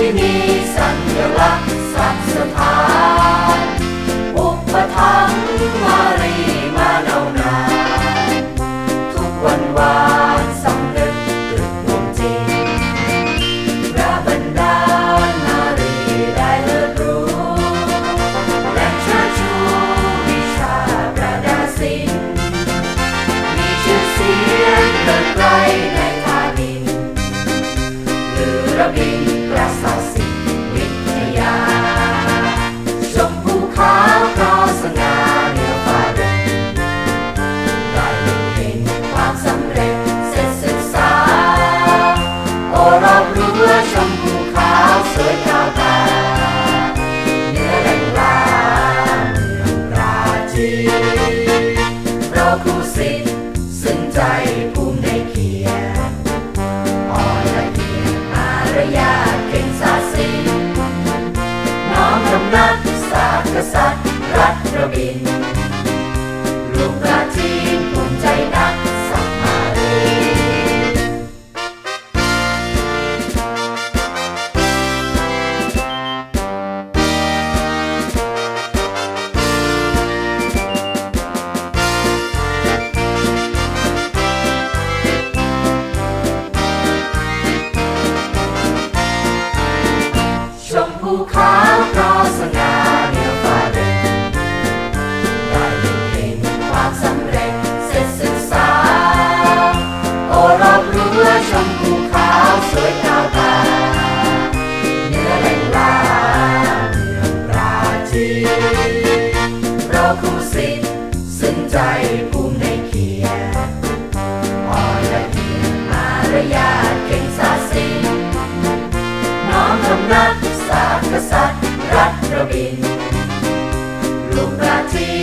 ที่มีสัญลักษณ์สัตว์สถานอุปถัมภ์มารีมาเนานานทุกวันวานสำนึกตึกดวงจิตพระบรรดามารีได้เลิศรู้ และชิดชูวิชาประดาศิลป์มีชื่อเสียงเกิดไกลในทาดินหรือระบิน ราศาสิวิทยา ชมภูเขาเพราะสง่าเหนือฟ้าดินได้เห็นความสำเร็จเสร็จศึกษา โอรอบรั้วชมภูเขาสวยงามตาเหนือแหลงลาเมือราจีเราคู่สิทธิ์ซึ่งใจผู้ สัตว์รัฐระบิน ลูกราชีนภูมิใจนักสัมมารีชมภูเขา เราคู่สิทธิ์ซึ่งใจภูมิในเขียรติอ่อนละเอียดมารยาทเก่งศาสินน้อมทำนักศาสตร์กษัตริย์รัฐระบินลูกราที